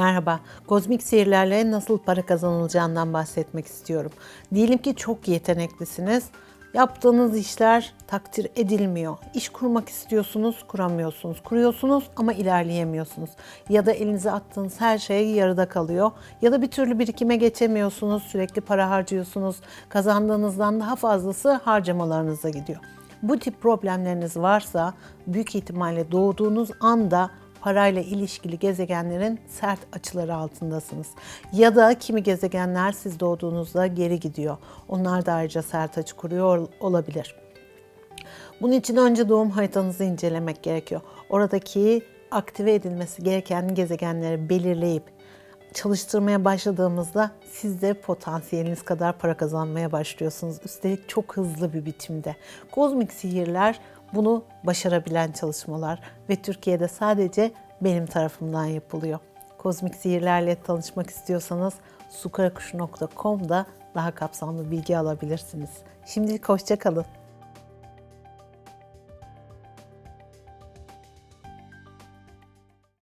Merhaba, kozmik sihirlerle nasıl para kazanılacağından bahsetmek istiyorum. Diyelim ki çok yeteneklisiniz. Yaptığınız işler takdir edilmiyor. İş kurmak istiyorsunuz, kuramıyorsunuz. Kuruyorsunuz ama ilerleyemiyorsunuz. Ya da elinize attığınız her şey yarıda kalıyor. Ya da bir türlü birikime geçemiyorsunuz. Sürekli para harcıyorsunuz. Kazandığınızdan daha fazlası harcamalarınıza gidiyor. Bu tip problemleriniz varsa büyük ihtimalle doğduğunuz anda parayla ilişkili gezegenlerin sert açıları altındasınız. Ya da kimi gezegenler siz doğduğunuzda geri gidiyor. Onlar da ayrıca sert açı kuruyor olabilir. Bunun için önce doğum haritanızı incelemek gerekiyor. Oradaki aktive edilmesi gereken gezegenleri belirleyip çalıştırmaya başladığımızda siz de potansiyeliniz kadar para kazanmaya başlıyorsunuz. Üstelik çok hızlı bir biçimde. Kozmik sihirler bunu başarabilen çalışmalar ve Türkiye'de sadece benim tarafımdan yapılıyor. Kozmik sihirlerle tanışmak istiyorsanız sukarakuş.com'da daha kapsamlı bilgi alabilirsiniz. Şimdilik hoşça kalın.